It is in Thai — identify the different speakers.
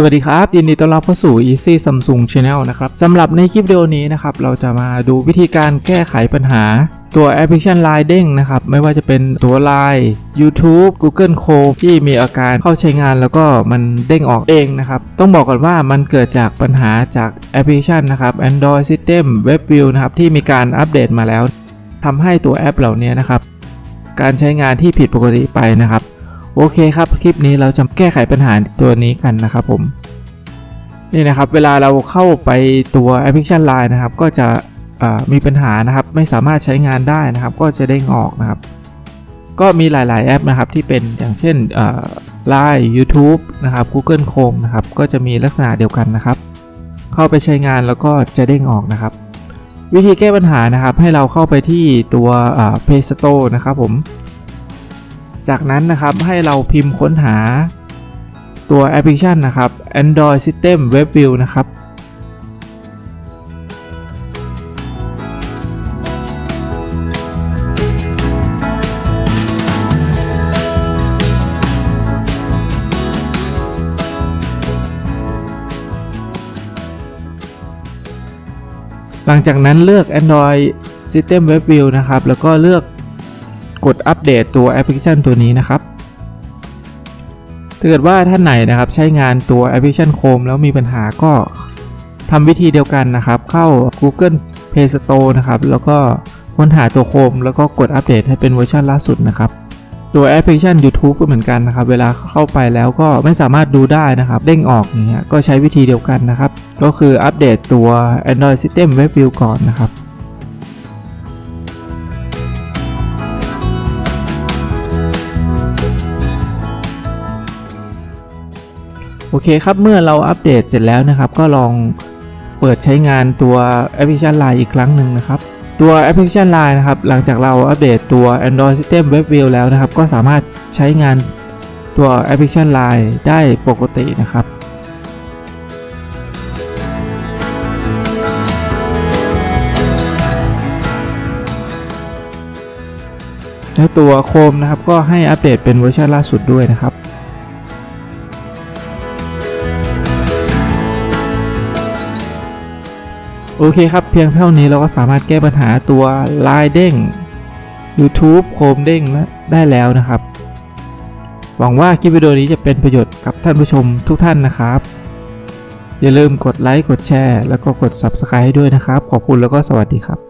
Speaker 1: สวัสดีครับ ยินดีต้อนรับเข้าสู่ Easy Samsung Channel นะครับสำหรับในคลิปวิดีโอนี้นะครับ เราจะมาดูวิธีการแก้ไขปัญหา ตัวแอปพลิเคชัน Line เด้งนะครับ ไม่ว่าจะเป็นตัว Line YouTube Google Chrome ที่มีอาการเข้าใช้งานแล้วก็มันเด้งออกเองนะครับ ต้องบอกก่อนว่ามันเกิดจากปัญหาจากแอปพลิเคชันนะครับ Android System WebView นะครับที่มีการอัปเดตมาแล้วทำให้ตัวแอปเหล่านี้นะครับการใช้งานที่ผิดปกติไปนะครับ โอเคครับ คลิปนี้เราจะแก้ไขปัญหาตัวนี้กันนะครับผม นี่นะครับเวลาเราเข้าไปตัวแอปพลิเคชัน Line นะครับ ก็จะมีปัญหานะครับ ไม่สามารถใช้งานได้นะครับ ก็จะเด้งออกนะครับ ก็มีหลาย ๆ แอปนะครับ ที่เป็นอย่างเช่นอ่า Line YouTube นะครับ Google Chrome นะครับ ก็จะมีลักษณะเดียวกันนะครับ เข้าไปใช้งานแล้วก็จะเด้งออกนะครับ วิธีแก้ปัญหานะครับ ให้เราเข้าไปที่ตัว Play Store นะครับผม จากนั้นนะครับให้เราพิมพ์ค้นหาตัวแอปพลิเคชันนะครับ Android System WebView นะครับ หลังจากนั้นเลือก Android System WebView นะครับ แล้วก็เลือก กดอัปเดตตัวแอปพลิเคชันตัวนี้นะครับถ้าเกิดว่าท่านไหนนะครับใช้งานตัวแอปพลิเคชัน Chrome แล้วมีปัญหาก็ทำวิธีเดียวกันนะครับ เข้า Google Play Store นะครับ แล้วก็ค้นหาตัว Chrome แล้วก็กดอัปเดตให้เป็นเวอร์ชันล่าสุดนะครับ ตัวแอปพลิเคชัน YouTube ก็เหมือนกันนะครับ เวลาเข้าไปแล้วก็ไม่สามารถดูได้นะครับ เด้งออกอย่างเงี้ยก็ใช้วิธีเดียวกันนะครับ ก็คืออัปเดตตัว Android System WebView ก่อนนะครับ โอเคครับเมื่อเราอัปเดตเสร็จแล้วนะครับ ก็ลองเปิดใช้งานตัวแอปพลิเคชัน Line อีกครั้งหนึ่งนะครับ ตัวแอปพลิเคชัน Line นะครับหลังจากเราอัปเดตตัว Android System WebView แล้วนะครับ ก็สามารถใช้งานตัวแอปพลิเคชัน Line ได้ปกตินะครับแล้วตัวโคมนะครับก็ให้อัปเดตเป็นเวอร์ชันล่าสุดด้วยนะครับ โอเคครับ เพียงเท่านี้เราก็สามารถแก้ปัญหาตัวลายเด้ง YouTube โคมเด้งได้แล้วนะครับ หวังว่าคลิปวิดีโอนี้จะเป็นประโยชน์กับท่านผู้ชมทุกท่านนะครับ อย่าลืมกดไลค์ กดแชร์ แล้วก็กด Subscribe ให้ด้วยนะครับ ขอบคุณแล้วก็สวัสดีครับ